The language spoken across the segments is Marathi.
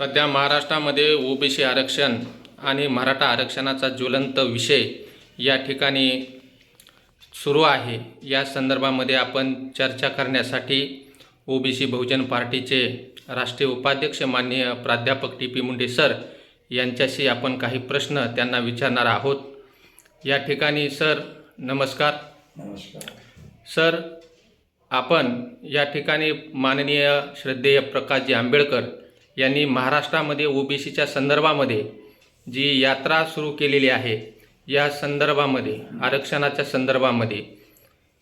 सध्या महाराष्ट्रामध्ये ओबीसी आरक्षण आणि मराठा आरक्षणाचा ज्वलंत विषय या ठिकाणी सुरू आहे. या संदर्भामध्ये आपण चर्चा करण्यासाठी ओबीसी बहुजन पार्टीचे राष्ट्रीय उपाध्यक्ष माननीय प्राध्यापक टी पी मुंडे सर यांच्याशी आपण काही प्रश्न त्यांना विचारणार आहोत. या ठिकाणी सर नमस्कार. नमस्कार. सर आपण या ठिकाणी माननीय श्रद्धेय प्रकाशजी आंबेडकर यांनी महाराष्ट्रामध्ये ओबीसीच्या संदर्भामध्ये जी यात्रा सुरू केलेली आहे या संदर्भामध्ये आरक्षणाच्या संदर्भामध्ये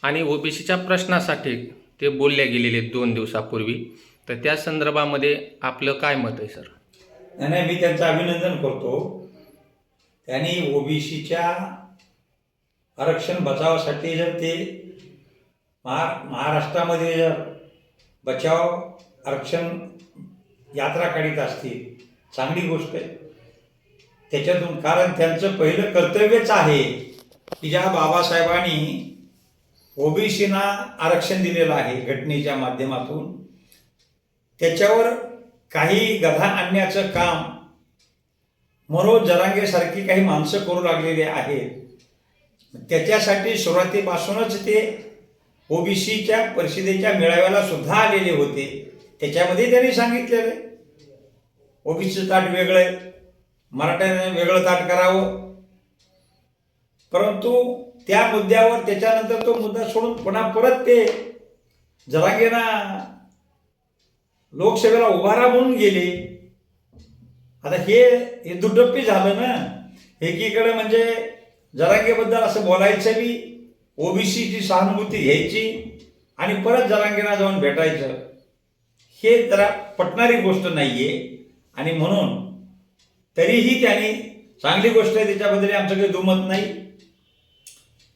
आणि ओबीसीच्या प्रश्नासाठी ते बोलले गेलेले दोन दिवसापूर्वी तर त्या संदर्भामध्ये आपलं काय मत आहे सर? नाही मी त्यांचं अभिनंदन करतो. त्यांनी ओबीसीच्या आरक्षण बचावासाठी जर ते महा महाराष्ट्रामध्ये जर बचाव आरक्षण यात्रा काढीत असतील. चांगली गोष्ट आहे. त्याच्यातून कारण त्यांचं पहिलं कर्तव्यच आहे की ज्या बाबासाहेबांनी ओबीसीना आरक्षण दिलेलं आहे घटनेच्या माध्यमातून. त्याच्यावर काही गधा आणण्याचं काम मनोज जरांगेसारखी काही माणसं करू लागलेली आहेत. त्याच्यासाठी सुरुवातीपासूनच ते ओबीसीच्या परिषदेच्या मेळाव्याला सुद्धा आलेले होते. त्याच्यामध्ये त्यांनी सांगितलेलं आहे. ओबीसीचं ताट वेगळं आहे. मराठ्याने वेगळं ताट करावं. परंतु त्या मुद्द्यावर त्याच्यानंतर तो मुद्दा सोडून पुन्हा परत ते जरागेना लोकसेवेला उभारा म्हणून गेले. आता हे हे दुटप्पी झालं ना एकीकडे म्हणजे जरांगेबद्दल असं बोलायचं बी ओबीसीची सहानुभूती घ्यायची आणि परत जरांगेना जाऊन भेटायचं. हे जरा पटणारी गोष्ट नाहीये. आणि म्हणून तरीही त्यांनी चांगली गोष्ट आहे त्याच्याबद्दल आमचं काही दुमत नाही.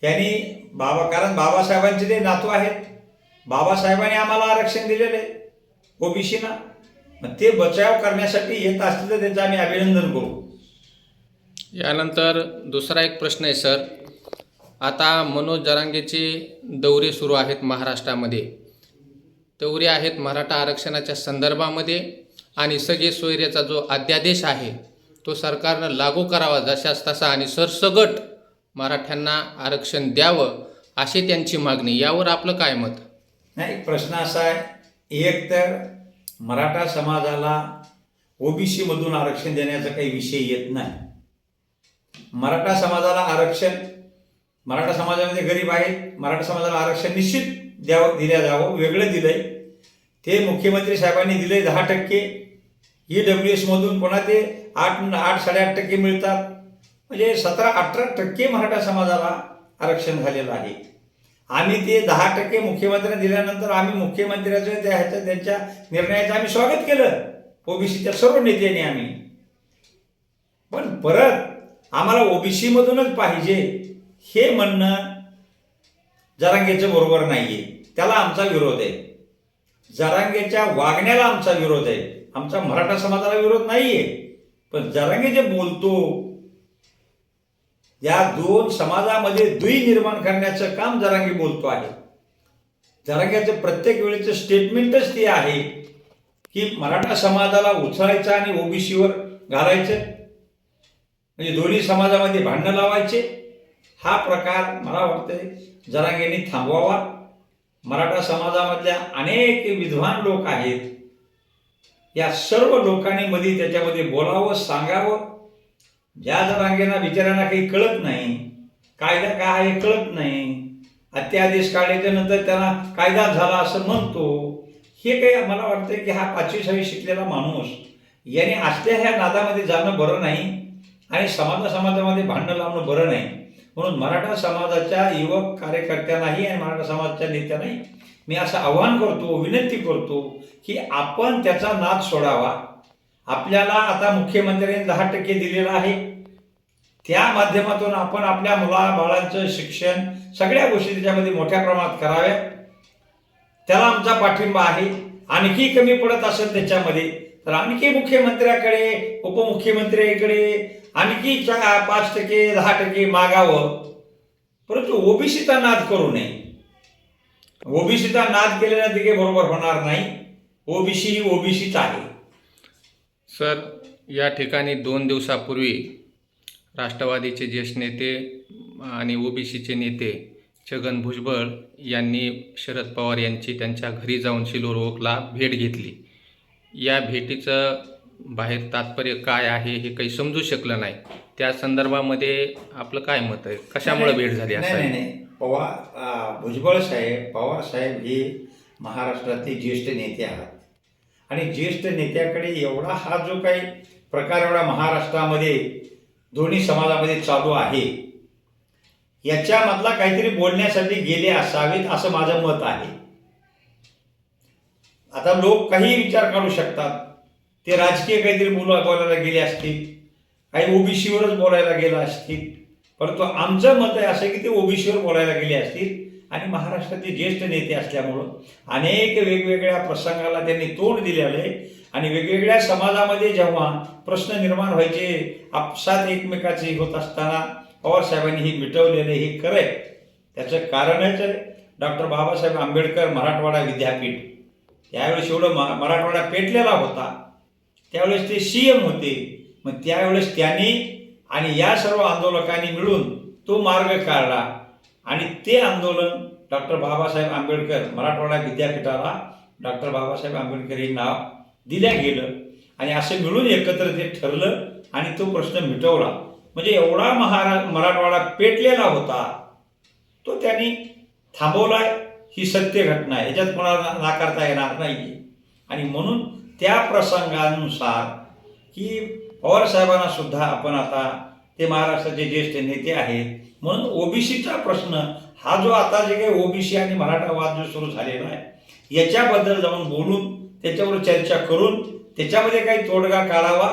त्यांनी बाबा कारण बाबासाहेबांचे ते नातू आहेत बाबासाहेबांनी आम्हाला आरक्षण दिलेलं आहे ओबीसीना. मग ते बचाव करण्यासाठी येत असतील तर त्यांचं आम्ही अभिनंदन करू. यानंतर दुसरा एक प्रश्न आहे सर. आता मनोज जरांगेचे दौरे सुरू आहेत महाराष्ट्रामध्ये. तेवढे आहेत मराठा आरक्षणाच्या संदर्भामध्ये. आणि सगळे सोयऱ्याचा जो अध्यादेश आहे तो सरकारनं लागू करावा जशास तसा आणि सरसगट मराठ्यांना आरक्षण द्यावं अशी त्यांची मागणी. यावर आपलं काय मत? नाही प्रश्न असा आहे. एक तर मराठा समाजाला ओबीसीमधून आरक्षण देण्याचा काही विषय येत नाही. मराठा समाजाला आरक्षण मराठा समाजामध्ये गरीब आहेत मराठा समाजाला आरक्षण निश्चित द्यावं दिल्या जावं वेगळं दिलंय. ते मुख्यमंत्री साहेबांनी दिले दहा टक्के. ई डब्ल्यू एसमधून पुन्हा ते आठ आठ साडेआठ टक्के मिळतात. म्हणजे सतरा अठरा टक्के मराठा समाजाला आरक्षण झालेलं आहे. आम्ही ते दहा टक्के मुख्यमंत्र्यांना दिल्यानंतर आम्ही मुख्यमंत्र्याचं त्या ह्याचं त्यांच्या निर्णयाचं आम्ही स्वागत केलं. ओबीसीच्या सर्व नेत्यांनी आम्ही. पण परत आम्हाला ओबीसीमधूनच पाहिजे हे म्हणणं जरांगेचं बरोबर नाही आहे त्याला आमचा विरोध आहे. जरांगेच्या वागण्याला आमचा विरोध आहे. आमचा मराठा समाजाला विरोध नाहीये. पण जरांगे जे बोलतो या दोन समाजामध्ये दुई निर्माण करण्याचं काम जरांगी बोलतो आहे. जरांग्याचं प्रत्येक वेळेचं स्टेटमेंटच ते आहे की मराठा समाजाला उचलायचं आणि ओबीसीवर घालायचं. म्हणजे दोन्ही समाजामध्ये भांडणं लावायचे. हा प्रकार मला वाटतंय जरांगेने थांबवावा. मराठा समाजामधल्या अनेक विद्वान लोक आहेत. या सर्व लोकांनी मध्ये त्याच्यामध्ये बोलावं सांगावं. ज्या जरांगेना बिचाऱ्यांना काही कळत नाही कायदा काय आहे कळत नाही. अत्यादेश काढल्याच्या नंतर त्यांना कायदा झाला असं म्हणतो. हे काही मला वाटतं की हा पाचवी सहावी शिकलेला माणूस याने असल्या ह्या नादामध्ये जाणं बरं नाही आणि समाजा समाजामध्ये भांडणं लावणं बरं नाही. म्हणून मराठा समाजाच्या युवक कार्यकर्त्यांनाही आणि मराठा समाजाच्या नेत्यांनाही मी असं आवाहन करतो विनंती करतो की आपण त्याचा नाद सोडावा. आपल्याला आता मुख्यमंत्र्यांनी दहा टक्के दिलेला आहे. त्या माध्यमातून आपण आपल्या मुला बाळांचं शिक्षण सगळ्या गोष्टी त्याच्यामध्ये मोठ्या प्रमाणात कराव्या त्याला आमचा पाठिंबा आहे. आणखी कमी पडत असेल त्याच्यामध्ये तर आणखी मुख्यमंत्र्याकडे उपमुख्यमंत्र्याकडे आणखी चार पाच टक्के दहा टक्के मागावं. परंतु ओबीसीचा नाद करू नये. ओबीसीचा नाद केलेला तिघे बरोबर होणार नाही. ओबीसी ही ओबीसीच आहे. सर या ठिकाणी दोन दिवसापूर्वी राष्ट्रवादीचे ज्येष्ठ नेते आणि ओबीसीचे नेते छगन भुजबळ यांनी शरद पवार यांची त्यांच्या घरी जाऊन शिलोर ओकला भेट घेतली. या भेटीचं बाहेर तात्पर्य काय आहे हे काही समजू शकलं नाही. त्या संदर्भामध्ये आपलं काय मत आहे? कशामुळे भेट झाली नाही असं नाही? नाही. पवार भुजबळ साहेब पवार साहेब हे महाराष्ट्रातले ज्येष्ठ नेते आहात. आणि ज्येष्ठ नेत्याकडे एवढा हा जो काही प्रकार एवढा महाराष्ट्रामध्ये दोन्ही समाजामध्ये चालू आहे याच्यामधला काहीतरी बोलण्यासाठी गेले असावेत असं माझं मत आहे. आता लोक काही विचार काढू शकतात. ते राजकीय काहीतरी बोला बोलायला गेले असतील. काही ओबीसीवरच बोलायला गेलं असतील. परंतु आमचं मत आहे असं की ते ओबीसीवर बोलायला गेले असतील. आणि महाराष्ट्राचे ज्येष्ठ नेते असल्यामुळं अनेक वेगवेगळ्या प्रसंगाला त्यांनी तोंड दिलेले आणि वेगवेगळ्या समाजामध्ये जेव्हा प्रश्न निर्माण व्हायचे आपसात एकमेकाचे होत असताना पवार साहेबांनी हे मिटवलेलं हे खरं आहे. त्याचं कारणच आहे. डॉक्टर बाबासाहेब आंबेडकर मराठवाडा विद्यापीठ. त्यावेळेस एवढं म मराठवाडा पेटलेला होता. त्यावेळेस ते सी एम होते. मग त्यावेळेस त्यांनी आणि या सर्व आंदोलकांनी मिळून तो मार्ग काढला. आणि ते आंदोलन डॉक्टर बाबासाहेब आंबेडकर मराठवाडा विद्यापीठाला डॉक्टर बाबासाहेब आंबेडकर हे नाव दिल्या गेलं. आणि असं मिळून एकत्र ते ठरलं आणि तो प्रश्न मिटवला. म्हणजे एवढा महारा मराठवाडा पेटलेला होता. तो त्यांनी थांबवलाय. ही सत्य घटना आहे. याच्यात कोणाला नाकारता येणार नाही आणि म्हणून त्या प्रसंगानुसार की पवारसाहेबांना सुद्धा आपण आता ते महाराष्ट्राचे ज्येष्ठ नेते आहेत. म्हणून ओबीसीचा प्रश्न हा जो आता जे काही ओबीसी आणि मराठा वाद जो सुरू झालेला आहे याच्याबद्दल जाऊन बोलून त्याच्यावर चर्चा करून त्याच्यामध्ये काही तोडगा काढावा.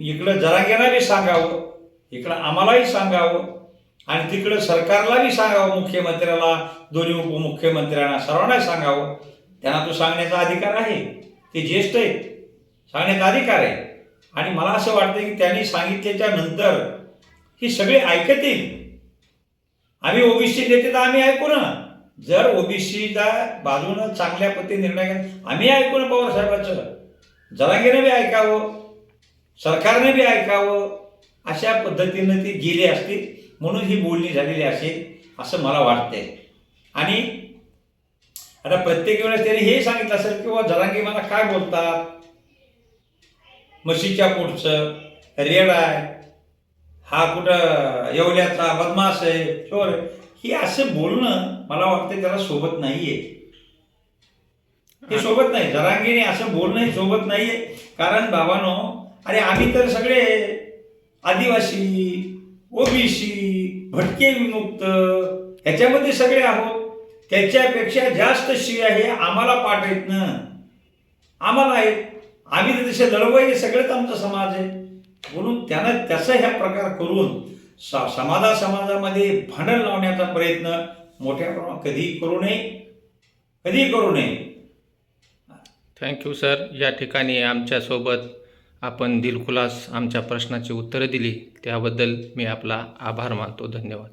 इकडं जरा बी सांगावं इकडं आम्हालाही सांगावं. आणि तिकडं सरकारला बी सांगावं मुख्यमंत्र्याला दोन्ही उपमुख्यमंत्र्यांना सर्वांना सांगावं. त्यांना तो सांगण्याचा अधिकार आहे. ते ज्येष्ठ आहेत. सांगण्याचा अधिकार आहे. आणि मला असं वाटतं की त्यांनी सांगितल्याच्या नंतर ही सगळे ऐकतील आम्ही ओबीसी नेते तर आम्ही ऐकू ना. जर ओबीसीच्या बाजूनं चांगल्या पद्धतीने निर्णय घेत आम्ही ऐकू ना पवार साहेबांचं. जरांगेनं बी ऐकावं. सरकारने बी ऐकावं. अशा पद्धतीनं ती गेली असतील म्हणून ही बोलणी झालेली असेल असं मला वाटतंय. आणि आता प्रत्येक वेळेस त्यांनी हे सांगितलं असेल किंवा जरांगे मला काय बोलतात? म्हशीच्या पोटचं रेड आहे हा कुठं येवल्याचा बदमाश आहे चोर हे असं बोलणं मला वाटतं त्याला सोबत नाहीये. हे सोबत नाही. जरांगीने असं बोलणं सोबत नाहीये. कारण बाबानो अरे आम्ही तर सगळे आदिवासी ओबीसी भटके विमुक्त ह्याच्यामध्ये सगळे आहोत. त्याच्यापेक्षा जास्त शिव्या हे आम्हाला पाठ आहेत ना आम्हाला आहेत आम्ही तर तसे लढवायचे सगळेच आमचा समाज आहे. म्हणून त्यानं त्याचा ह्या प्रकार करून स समाजा समाजामध्ये भांडण लावण्याचा प्रयत्न मोठ्या प्रमाणात कधीही करू नये. कधीही करू नये. थँक्यू सर या ठिकाणी आमच्यासोबत आपण दिलखुलास आमच्या प्रश्नाची उत्तरं दिली त्याबद्दल मी आपला आभार मानतो. धन्यवाद.